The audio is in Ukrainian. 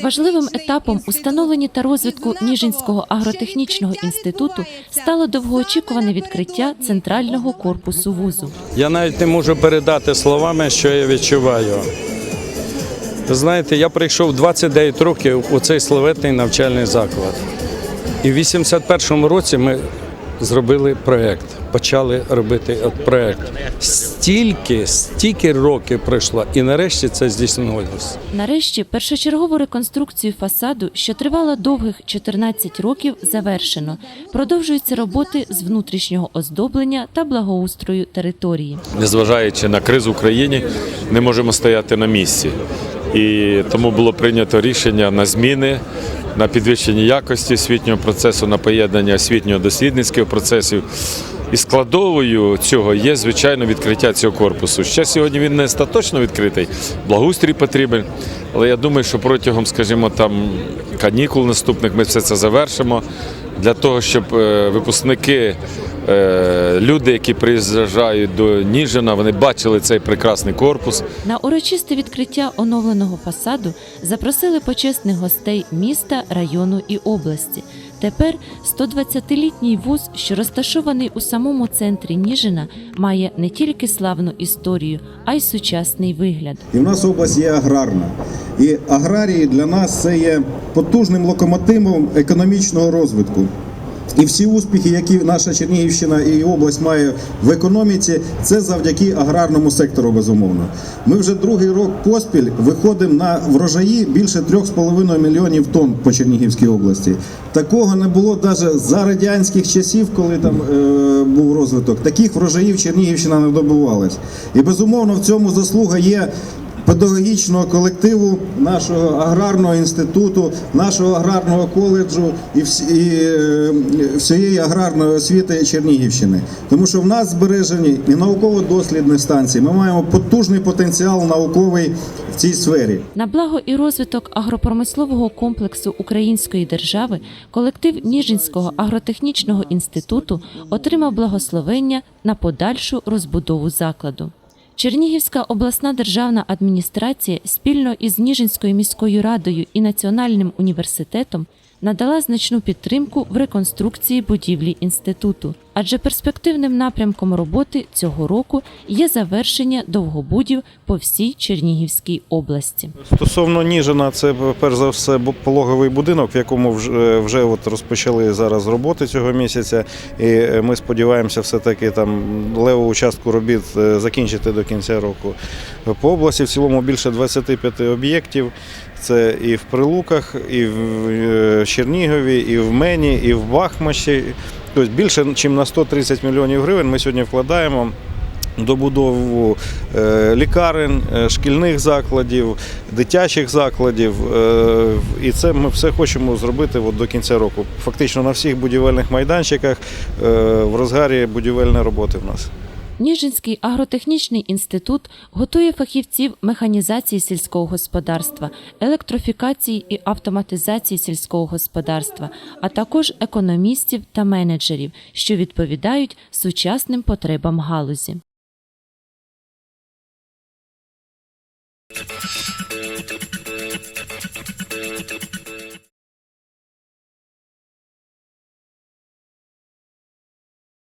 Важливим етапом у становленні та розвитку Ніжинського агротехнічного інституту стало довгоочікуване відкриття центрального корпусу вузу. Я навіть не можу передати словами, що я відчуваю. Знаєте, я прийшов 29 років у цей славетний навчальний заклад. І в 81-му році ми зробили проєкт, почали робити от проєкт. Стільки, стільки років пройшло, і нарешті це здійснилось. Нарешті першочергову реконструкцію фасаду, що тривала довгих 14 років, завершено. Продовжуються роботи з внутрішнього оздоблення та благоустрою території. незважаючи на кризу в країні, не можемо стояти на місці. І тому було прийнято рішення на зміни, на підвищення якості освітнього процесу, на поєднання освітньо-дослідницьких процесів. І складовою цього є, звичайно, відкриття цього корпусу. Ще сьогодні він не остаточно відкритий, благоустрій потрібен. Але я думаю, що протягом, скажімо, там канікул наступних ми все це завершимо для того, щоб е, випускники, е, люди, які приїжджають до Ніжина, вони бачили цей прекрасний корпус. На урочисте відкриття оновленого фасаду запросили почесних гостей міста, району і області. Тепер 120-літній вуз, що розташований у самому центрі Ніжина, має не тільки славну історію, а й сучасний вигляд. І в нас область є аграрна. І аграрії для нас це є потужним локомотивом економічного розвитку. І всі успіхи, які наша Чернігівщина і область має в економіці, це завдяки аграрному сектору, безумовно. Ми вже другий рок поспіль виходимо на врожаї більше 3,5 мільйонів тонн по Чернігівській області. Такого не було навіть за радянських часів, коли там е, був розвиток. Таких врожаїв Чернігівщина не добувалась. І безумовно в цьому заслуга є педагогічного колективу нашого аграрного інституту, нашого аграрного коледжу і, е, всієї аграрної освіти Чернігівщини. Тому що в нас збережені і науково-дослідні станції. Ми маємо потужний потенціал науковий в цій сфері. На благо і розвиток агропромислового комплексу української держави колектив Ніжинського агротехнічного інституту отримав благословення на подальшу розбудову закладу. Чернігівська обласна державна адміністрація спільно із Ніжинською міською радою і Національним університетом надала значну підтримку в реконструкції будівлі інституту, адже перспективним напрямком роботи цього року є завершення довгобудів по всій Чернігівській області. Стосовно Ніжина, це перш за все пологовий будинок, в якому вже, вже от розпочали зараз роботи цього місяця. І е, ми сподіваємося, все-таки там леву частку робіт е, закінчити до кінця року. По області в цілому більше 25 об'єктів. Це і в Прилуках, і в е, Чернігові, і в Мені, і в Бахмачі. Тобто більше, ніж на 130 мільйонів гривень ми сьогодні вкладаємо добудову е, лікарень, е, шкільних закладів, дитячих закладів. І це ми все хочемо зробити от до кінця року. Фактично на всіх будівельних майданчиках в розгарі будівельної роботи в нас. Ніжинський агротехнічний інститут готує фахівців механізації сільського господарства, електрофікації і автоматизації сільського господарства, а також економістів та менеджерів, що відповідають сучасним потребам галузі.